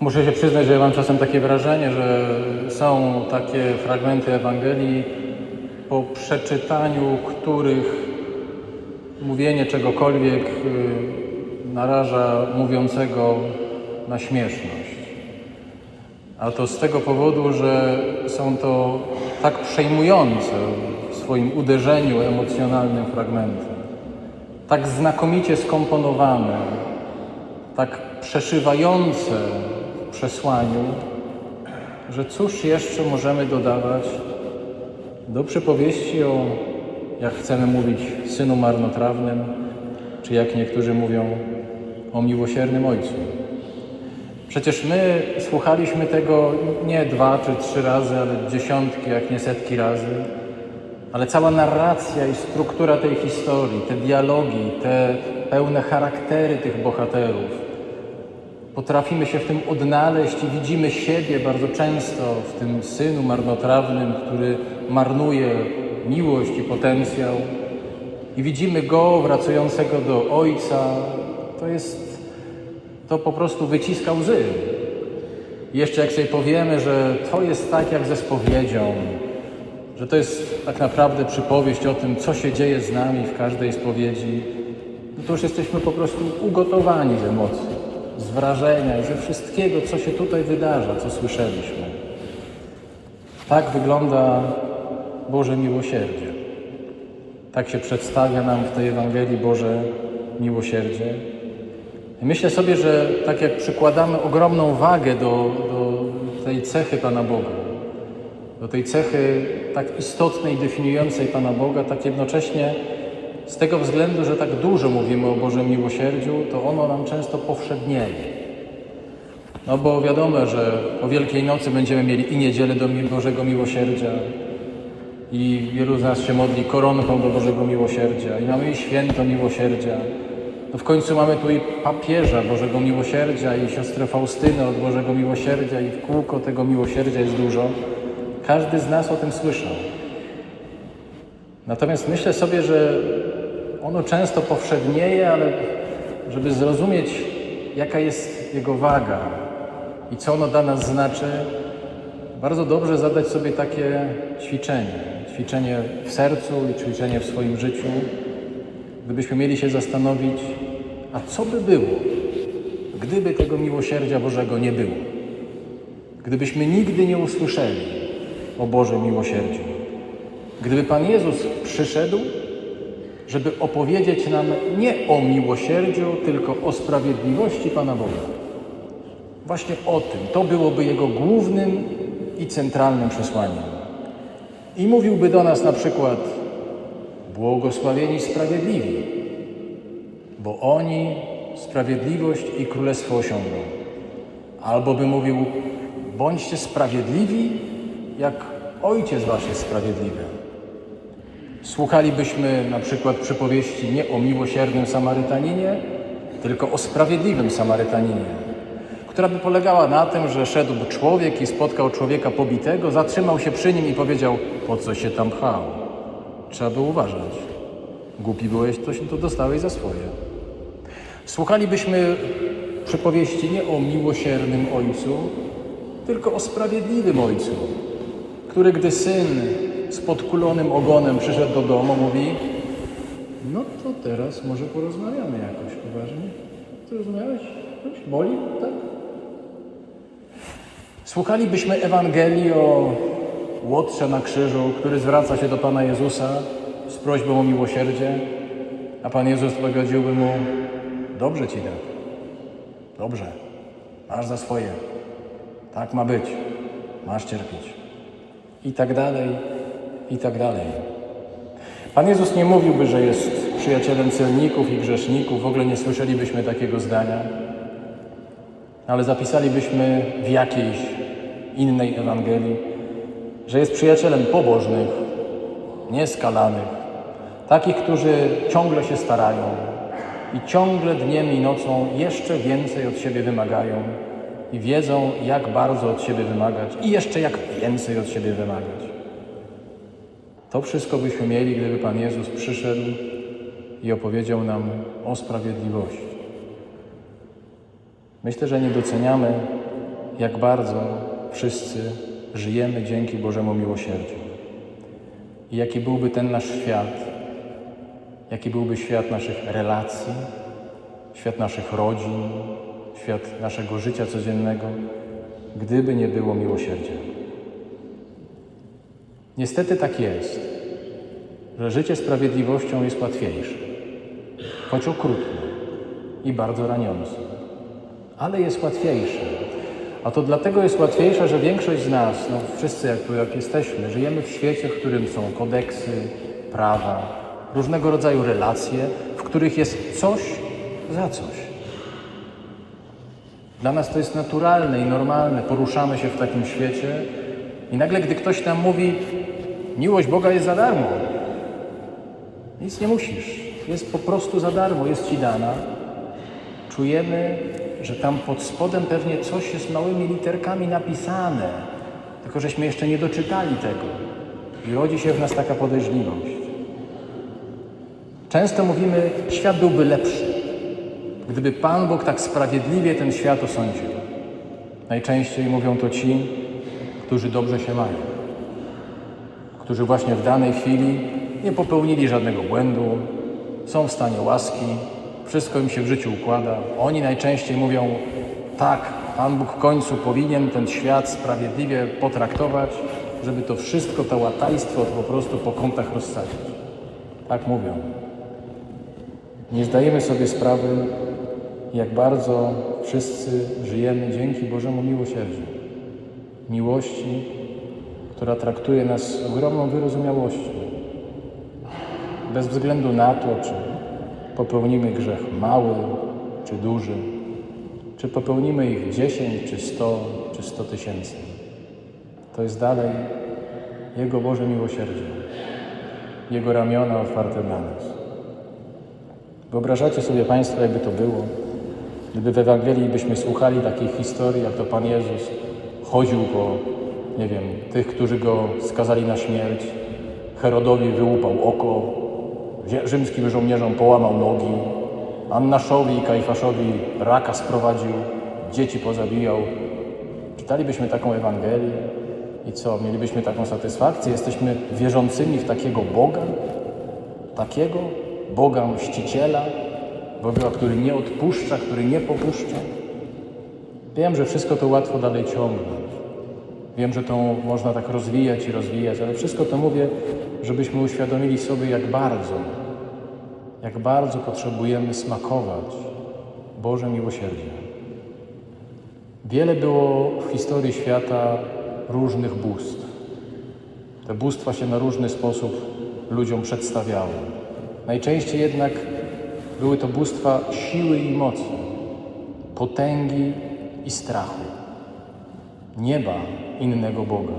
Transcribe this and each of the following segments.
Muszę się przyznać, że ja mam czasem takie wrażenie, że są takie fragmenty Ewangelii, po przeczytaniu których mówienie czegokolwiek y, naraża mówiącego na śmieszność. A to z tego powodu, że są to tak przejmujące w swoim uderzeniu emocjonalnym fragmenty, tak znakomicie skomponowane, tak przeszywające przesłaniu, że cóż jeszcze możemy dodawać do przypowieści o, jak chcemy mówić, synu marnotrawnym, czy jak niektórzy mówią, o miłosiernym ojcu. Przecież my słuchaliśmy tego nie dwa czy trzy razy, ale dziesiątki, jak nie setki razy. Ale cała narracja i struktura tej historii, te dialogi, te pełne charaktery tych bohaterów, potrafimy się w tym odnaleźć i widzimy siebie bardzo często w tym synu marnotrawnym, który marnuje miłość i potencjał. I widzimy go wracającego do ojca. To jest to po prostu wyciska łzy. Jeszcze jak sobie powiemy, że to jest tak jak ze spowiedzią, że to jest tak naprawdę przypowieść o tym, co się dzieje z nami w każdej spowiedzi, no to już jesteśmy po prostu ugotowani z emocji, z wrażenia i ze wszystkiego, co się tutaj wydarza, co słyszeliśmy. Tak wygląda Boże miłosierdzie. Tak się przedstawia nam w tej Ewangelii Boże miłosierdzie. I myślę sobie, że tak jak przykładamy ogromną wagę do, do tej cechy Pana Boga, do tej cechy tak istotnej, definiującej Pana Boga, tak jednocześnie z tego względu, że tak dużo mówimy o Bożym miłosierdziu, to ono nam często powszednieje. No bo wiadomo, że po Wielkiej Nocy będziemy mieli i niedzielę do Bożego Miłosierdzia, i wielu z nas się modli koronką do Bożego Miłosierdzia, i mamy i święto miłosierdzia. No w końcu mamy tu i papieża Bożego Miłosierdzia i siostrę Faustynę od Bożego Miłosierdzia i w kółko tego miłosierdzia jest dużo. Każdy z nas o tym słyszał. Natomiast myślę sobie, że ono często powszednieje, ale żeby zrozumieć, jaka jest jego waga i co ono dla nas znaczy, bardzo dobrze zadać sobie takie ćwiczenie. Ćwiczenie w sercu i ćwiczenie w swoim życiu, gdybyśmy mieli się zastanowić, a co by było, gdyby tego miłosierdzia Bożego nie było? Gdybyśmy nigdy nie usłyszeli o Bożym miłosierdziu. Gdyby Pan Jezus przyszedł, żeby opowiedzieć nam nie o miłosierdziu, tylko o sprawiedliwości Pana Boga. Właśnie o tym. To byłoby Jego głównym i centralnym przesłaniem. I mówiłby do nas na przykład: Błogosławieni sprawiedliwi, bo oni sprawiedliwość i królestwo osiągną. Albo by mówił: Bądźcie sprawiedliwi, jak Ojciec Wasz jest sprawiedliwy. Słuchalibyśmy na przykład przypowieści nie o miłosiernym Samarytaninie, tylko o sprawiedliwym Samarytaninie, która by polegała na tym, że szedł człowiek i spotkał człowieka pobitego, zatrzymał się przy nim i powiedział: Po co się tam pchał? Trzeba było uważać. Głupi byłeś, to się to dostałeś za swoje. Słuchalibyśmy przypowieści nie o miłosiernym ojcu, tylko o sprawiedliwym ojcu, który gdy syn z podkulonym ogonem przyszedł do domu, mówi: No to teraz może porozmawiamy jakoś poważnie. Ty rozumiałeś? Coś boli? Tak? Słuchalibyśmy Ewangelii o Łotrze na krzyżu, który zwraca się do Pana Jezusa z prośbą o miłosierdzie, a Pan Jezus powiedziałby mu: Dobrze ci da. Dobrze. Masz za swoje. Tak ma być. Masz cierpieć. I tak dalej, i tak dalej. Pan Jezus nie mówiłby, że jest przyjacielem celników i grzeszników, w ogóle nie słyszelibyśmy takiego zdania, ale zapisalibyśmy w jakiejś innej Ewangelii, że jest przyjacielem pobożnych, nieskalanych, takich, którzy ciągle się starają i ciągle dniem i nocą jeszcze więcej od siebie wymagają i wiedzą, jak bardzo od siebie wymagać i jeszcze jak więcej od siebie wymagać. To wszystko byśmy mieli, gdyby Pan Jezus przyszedł i opowiedział nam o sprawiedliwości. Myślę, że nie doceniamy jak bardzo wszyscy żyjemy dzięki Bożemu miłosierdziu. I jaki byłby ten nasz świat, jaki byłby świat naszych relacji, świat naszych rodzin, świat naszego życia codziennego, gdyby nie było miłosierdzia. Niestety tak jest, że życie sprawiedliwością jest łatwiejsze, choć okrutne i bardzo raniące, ale jest łatwiejsze. A to dlatego jest łatwiejsze, że większość z nas, no wszyscy jak tu jak jesteśmy, żyjemy w świecie, w którym są kodeksy, prawa, różnego rodzaju relacje, w których jest coś za coś. Dla nas to jest naturalne i normalne, poruszamy się w takim świecie i nagle, gdy ktoś nam mówi, miłość Boga jest za darmo, nic nie musisz, jest po prostu za darmo, jest Ci dana, czujemy, że tam pod spodem pewnie coś jest małymi literkami napisane, tylko żeśmy jeszcze nie doczytali tego. I rodzi się w nas taka podejrzliwość. Często mówimy, świat byłby lepszy, gdyby Pan Bóg tak sprawiedliwie ten świat osądził. Najczęściej mówią to ci, którzy dobrze się mają, którzy właśnie w danej chwili nie popełnili żadnego błędu, są w stanie łaski, wszystko im się w życiu układa. Oni najczęściej mówią, tak, Pan Bóg w końcu powinien ten świat sprawiedliwie potraktować, żeby to wszystko, to łatajstwo to po prostu po kątach rozsadzić. Tak mówią. Nie zdajemy sobie sprawy, jak bardzo wszyscy żyjemy dzięki Bożemu miłosierdziu. Miłości, która traktuje nas z ogromną wyrozumiałością. Bez względu na to, czy popełnimy grzech mały czy duży, czy popełnimy ich 10, czy 100, czy 100 tysięcy. To jest dalej Jego Boże miłosierdzie, Jego ramiona otwarte dla nas. Wyobrażacie sobie Państwo, jakby to było, gdyby w Ewangelii byśmy słuchali takiej historii, jak to Pan Jezus chodził po, nie wiem, tych, którzy Go skazali na śmierć, Herodowi wyłupał oko, rzymskim żołnierzom połamał nogi, Annaszowi i Kajfaszowi raka sprowadził, dzieci pozabijał. Czytalibyśmy taką Ewangelię i co, mielibyśmy taką satysfakcję? Jesteśmy wierzącymi w takiego Boga? Takiego? Boga mściciela? Boga, który nie odpuszcza, który nie popuszcza? Wiem, że wszystko to łatwo dalej ciągnąć. Wiem, że to można tak rozwijać i rozwijać, ale wszystko to mówię, żebyśmy uświadomili sobie, jak bardzo, jak bardzo potrzebujemy smakować Boże miłosierdzie. Wiele było w historii świata różnych bóstw. Te bóstwa się na różny sposób ludziom przedstawiały. Najczęściej jednak były to bóstwa siły i mocy, potęgi i strachu. Nie ma innego Boga.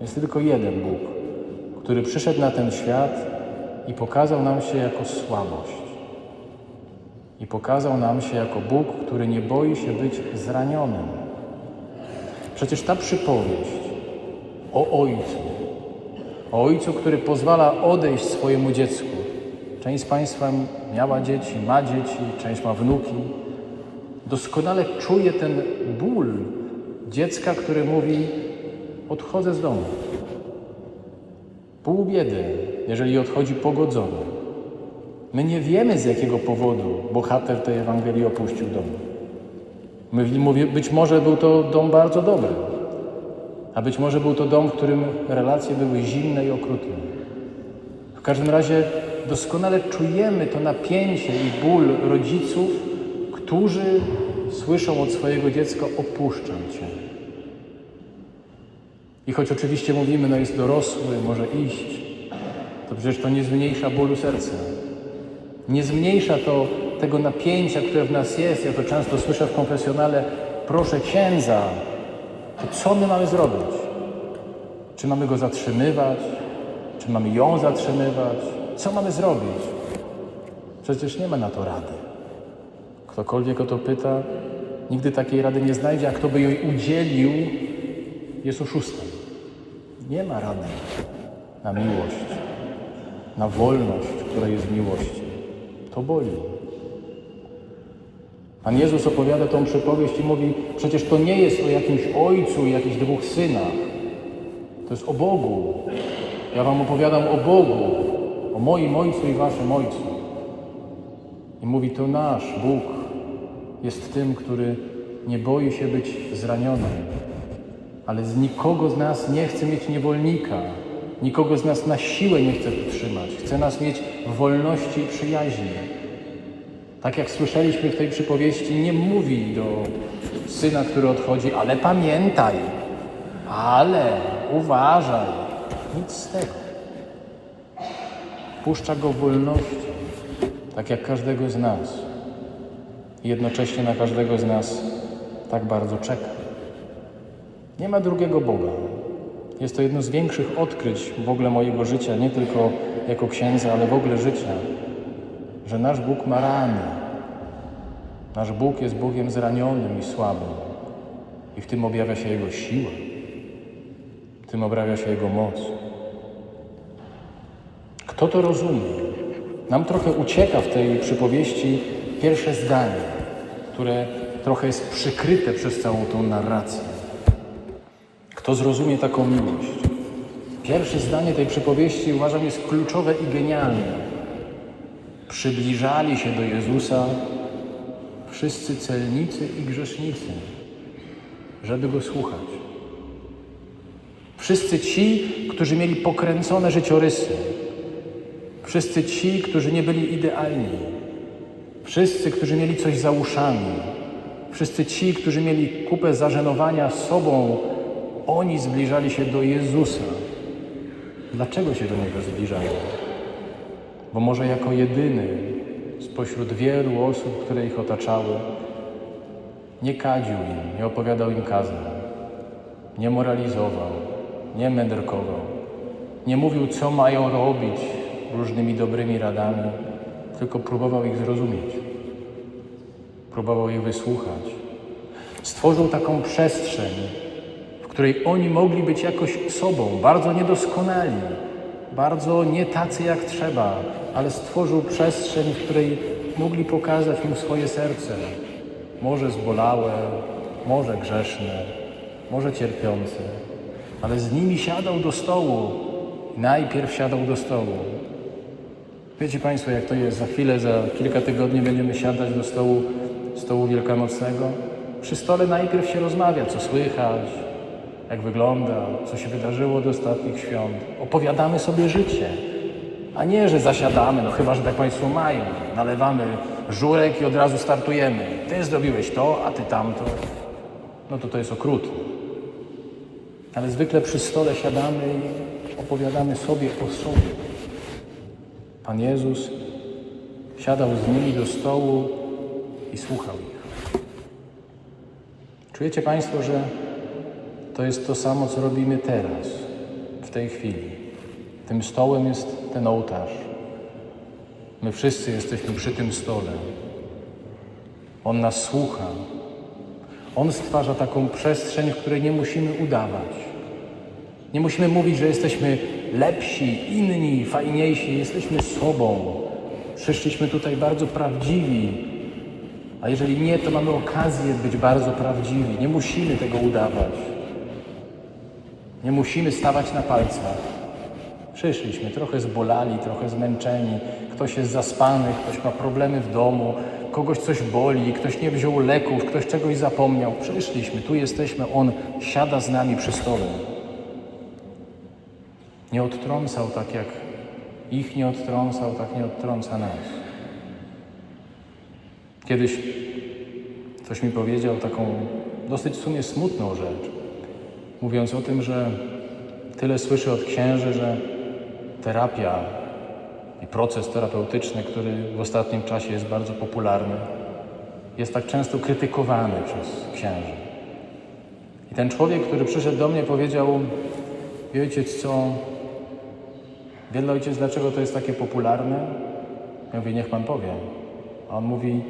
Jest tylko jeden Bóg, który przyszedł na ten świat i pokazał nam się jako słabość. I pokazał nam się jako Bóg, który nie boi się być zranionym. Przecież ta przypowieść o Ojcu, o Ojcu, który pozwala odejść swojemu dziecku. Część z Państwa miała dzieci, ma dzieci, część ma wnuki. Doskonale czuje ten ból dziecka, który mówi: Odchodzę z domu. Pół biedy, jeżeli odchodzi pogodzony. My nie wiemy z jakiego powodu bohater tej Ewangelii opuścił dom. My mówię, być może był to dom bardzo dobry, a być może był to dom, w którym relacje były zimne i okrutne. W każdym razie doskonale czujemy to napięcie i ból rodziców, którzy słyszą od swojego dziecka: Opuszczam cię. I choć oczywiście mówimy, no jest dorosły, może iść, to przecież to nie zmniejsza bólu serca. Nie zmniejsza to tego napięcia, które w nas jest. Ja to często słyszę w konfesjonale, proszę księdza, to co my mamy zrobić? Czy mamy go zatrzymywać? Czy mamy ją zatrzymywać? Co mamy zrobić? Przecież nie ma na to rady. Ktokolwiek o to pyta, nigdy takiej rady nie znajdzie, a kto by jej udzielił, jest oszustem. Nie ma rady na miłość, na wolność, która jest w miłości. To boli. Pan Jezus opowiada tą przypowieść i mówi, przecież to nie jest o jakimś ojcu i jakichś dwóch synach. To jest o Bogu. Ja wam opowiadam o Bogu, o moim ojcu i waszym ojcu. I mówi, to nasz Bóg jest tym, który nie boi się być zraniony, ale z nikogo z nas nie chce mieć niewolnika, nikogo z nas na siłę nie chce trzymać, chce nas mieć w wolności i przyjaźni. Tak jak słyszeliśmy w tej przypowieści, nie mówi do syna, który odchodzi, ale pamiętaj, ale uważaj. Nic z tego. Puszcza go w wolności, tak jak każdego z nas. I jednocześnie na każdego z nas tak bardzo czeka. Nie ma drugiego Boga. Jest to jedno z większych odkryć w ogóle mojego życia, nie tylko jako księdza, ale w ogóle życia, że nasz Bóg ma rany. Nasz Bóg jest Bogiem zranionym i słabym. I w tym objawia się Jego siła. W tym objawia się Jego moc. Kto to rozumie? Nam trochę ucieka w tej przypowieści pierwsze zdanie, które trochę jest przykryte przez całą tą narrację. Kto zrozumie taką miłość? Pierwsze zdanie tej przypowieści uważam jest kluczowe i genialne. Przybliżali się do Jezusa wszyscy celnicy i grzesznicy, żeby Go słuchać. Wszyscy ci, którzy mieli pokręcone życiorysy. Wszyscy ci, którzy nie byli idealni. Wszyscy, którzy mieli coś za uszami. Wszyscy ci, którzy mieli kupę zażenowania sobą, oni zbliżali się do Jezusa. Dlaczego się do Niego zbliżali? Bo może jako jedyny spośród wielu osób, które ich otaczały, nie kadził im, nie opowiadał im kazań, nie moralizował, nie mędrkował, nie mówił, co mają robić różnymi dobrymi radami, tylko próbował ich zrozumieć, próbował ich wysłuchać. Stworzył taką przestrzeń, w której oni mogli być jakoś sobą, bardzo niedoskonali, bardzo nie tacy jak trzeba, ale stworzył przestrzeń, w której mogli pokazać mu swoje serce. Może zbolałe, może grzeszne, może cierpiące, ale z nimi siadał do stołu. Najpierw siadał do stołu. Wiecie Państwo, jak to jest? Za chwilę, za kilka tygodni będziemy siadać do stołu, stołu wielkanocnego. Przy stole najpierw się rozmawia, co słychać, jak wygląda, co się wydarzyło do ostatnich świąt. Opowiadamy sobie życie, a nie, że zasiadamy, no chyba, że tak Państwo mają. Nalewamy żurek i od razu startujemy. Ty zrobiłeś to, a ty tamto. No to to jest okrutne. Ale zwykle przy stole siadamy i opowiadamy sobie o sobie. Pan Jezus siadał z nimi do stołu i słuchał ich. Czujecie Państwo, że to jest to samo, co robimy teraz, w tej chwili. Tym stołem jest ten ołtarz. My wszyscy jesteśmy przy tym stole. On nas słucha. On stwarza taką przestrzeń, w której nie musimy udawać. Nie musimy mówić, że jesteśmy lepsi, inni, fajniejsi. Jesteśmy sobą. Przyszliśmy tutaj bardzo prawdziwi. A jeżeli nie, to mamy okazję być bardzo prawdziwi. Nie musimy tego udawać. Nie musimy stawać na palcach. Przyszliśmy trochę zbolali, trochę zmęczeni. Ktoś jest zaspany, ktoś ma problemy w domu, kogoś coś boli, ktoś nie wziął leków, ktoś czegoś zapomniał. Przyszliśmy, tu jesteśmy, On siada z nami przy stole. Nie odtrącał tak jak ich nie odtrącał, tak nie odtrąca nas. Kiedyś ktoś mi powiedział taką dosyć w sumie smutną rzecz, mówiąc o tym, że tyle słyszy od księży, że terapia i proces terapeutyczny, który w ostatnim czasie jest bardzo popularny, jest tak często krytykowany przez księży. I ten człowiek, który przyszedł do mnie, powiedział: Wie ojciec, co? Wie ojciec, dlaczego to jest takie popularne? Ja mówię: Niech pan powie. A on mówi: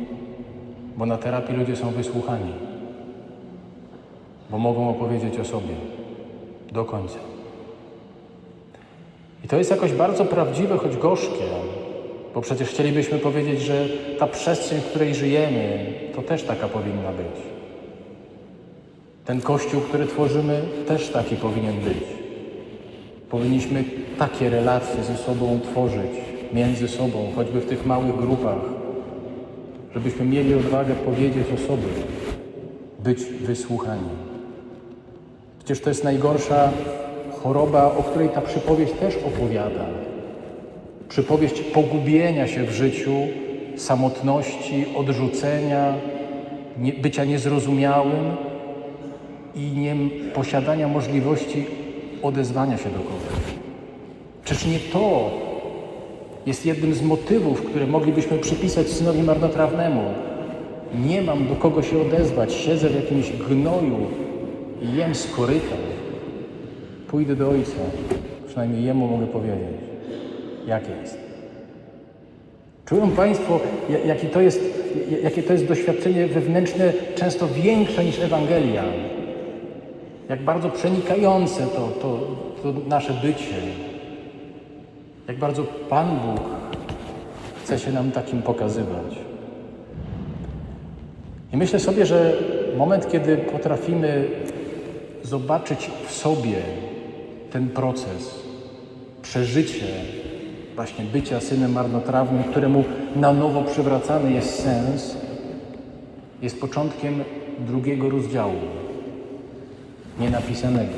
Bo na terapii ludzie są wysłuchani, bo mogą opowiedzieć o sobie do końca. I to jest jakoś bardzo prawdziwe, choć gorzkie, Bo przecież chcielibyśmy powiedzieć, że ta przestrzeń, w której żyjemy, to też taka powinna być. Ten kościół, który tworzymy, też taki powinien być. Powinniśmy takie relacje ze sobą tworzyć, między sobą, choćby w tych małych grupach, żebyśmy mieli odwagę powiedzieć o sobie, być wysłuchani. Przecież to jest najgorsza choroba, o której ta przypowieść też opowiada. Przypowieść pogubienia się w życiu, samotności, odrzucenia, bycia niezrozumiałym i nie posiadania możliwości odezwania się do kogoś. Czyż nie to jest jednym z motywów, które moglibyśmy przypisać synowi marnotrawnemu? Nie mam do kogo się odezwać, siedzę w jakimś gnoju jem z koryta. Pójdę do ojca, przynajmniej jemu mogę powiedzieć, jakie jest. Czują Państwo, ja- jaki to jest, jakie to jest doświadczenie wewnętrzne, często większe niż Ewangelia. Jak bardzo przenikające to, to, to nasze bycie. Jak bardzo Pan Bóg chce się nam takim pokazywać. I myślę sobie, że moment, kiedy potrafimy zobaczyć w sobie ten proces, przeżycie właśnie bycia synem marnotrawnym, któremu na nowo przywracany jest sens, jest początkiem drugiego rozdziału, nienapisanego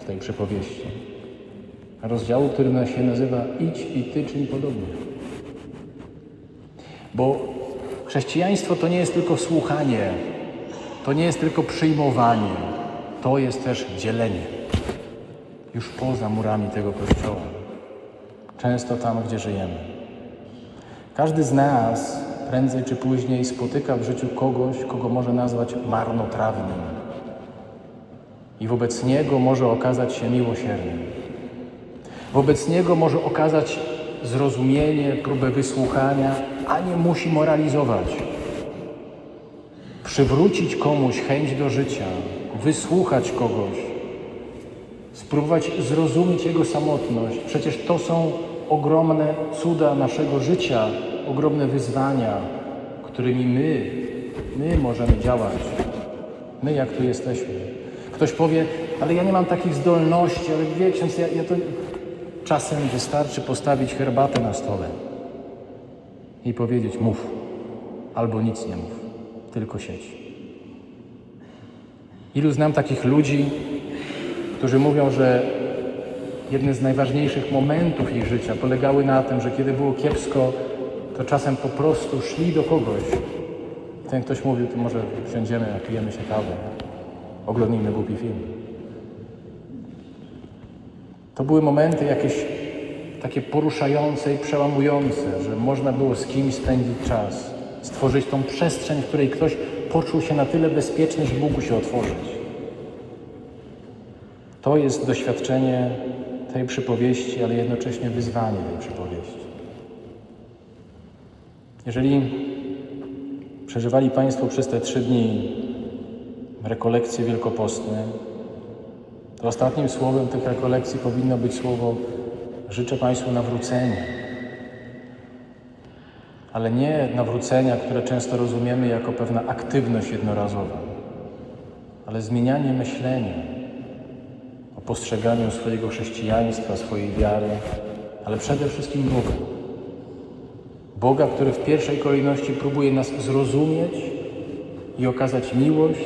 w tej przypowieści. Rozdziału, który się nazywa Idź i Ty czyń podobnie. Bo chrześcijaństwo to nie jest tylko słuchanie, to nie jest tylko przyjmowanie, to jest też dzielenie. Już poza murami tego kościoła, często tam, gdzie żyjemy. Każdy z nas prędzej czy później spotyka w życiu kogoś, kogo może nazwać marnotrawnym. I wobec niego może okazać się miłosiernym. Wobec niego może okazać zrozumienie, próbę wysłuchania, a nie musi moralizować. Przywrócić komuś chęć do życia, wysłuchać kogoś, spróbować zrozumieć jego samotność. Przecież to są ogromne cuda naszego życia, ogromne wyzwania, którymi my, my możemy działać. My, jak tu jesteśmy. Ktoś powie, ale ja nie mam takich zdolności, ale wie ksiądz, ja, ja to... Czasem wystarczy postawić herbatę na stole i powiedzieć mów, albo nic nie mów, tylko siedź. Ilu znam takich ludzi, którzy mówią, że jedne z najważniejszych momentów ich życia polegały na tym, że kiedy było kiepsko, to czasem po prostu szli do kogoś. Ten ktoś mówił, to może siądziemy, napijemy się kawę, oglądnijmy głupi film. To były momenty jakieś takie poruszające i przełamujące, że można było z kimś spędzić czas, stworzyć tą przestrzeń, w której ktoś poczuł się na tyle bezpieczny, że mógł się otworzyć. To jest doświadczenie tej przypowieści, ale jednocześnie wyzwanie tej przypowieści. Jeżeli przeżywali Państwo przez te trzy dni rekolekcje wielkopostne, to ostatnim słowem tych rekolekcji powinno być słowo życzę Państwu nawrócenia. Ale nie nawrócenia, które często rozumiemy jako pewna aktywność jednorazowa, ale zmienianie myślenia o postrzeganiu swojego chrześcijaństwa, swojej wiary, ale przede wszystkim Boga. Boga, który w pierwszej kolejności próbuje nas zrozumieć i okazać miłość,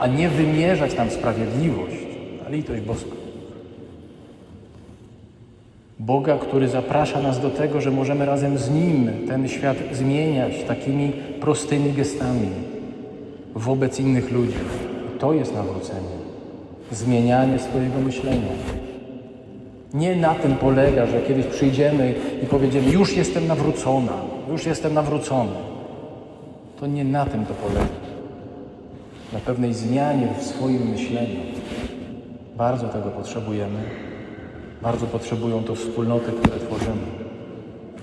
a nie wymierzać nam sprawiedliwość, a litość boską. Boga, który zaprasza nas do tego, że możemy razem z Nim ten świat zmieniać takimi prostymi gestami wobec innych ludzi. To jest nawrócenie. Zmienianie swojego myślenia. Nie na tym polega, że kiedyś przyjdziemy i powiedziemy, już jestem nawrócona, już jestem nawrócony. To nie na tym to polega. Na pewnej zmianie w swoim myśleniu. Bardzo tego potrzebujemy. Bardzo potrzebują to wspólnoty, które tworzymy.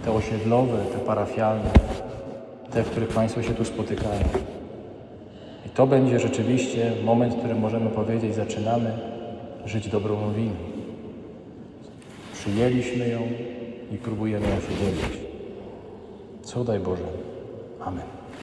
Te osiedlowe, te parafialne, te, w których Państwo się tu spotykają. I to będzie rzeczywiście moment, w którym możemy powiedzieć, zaczynamy żyć dobrą nowiną. Przyjęliśmy ją i próbujemy ją się dzielić. Co daj Boże. Amen.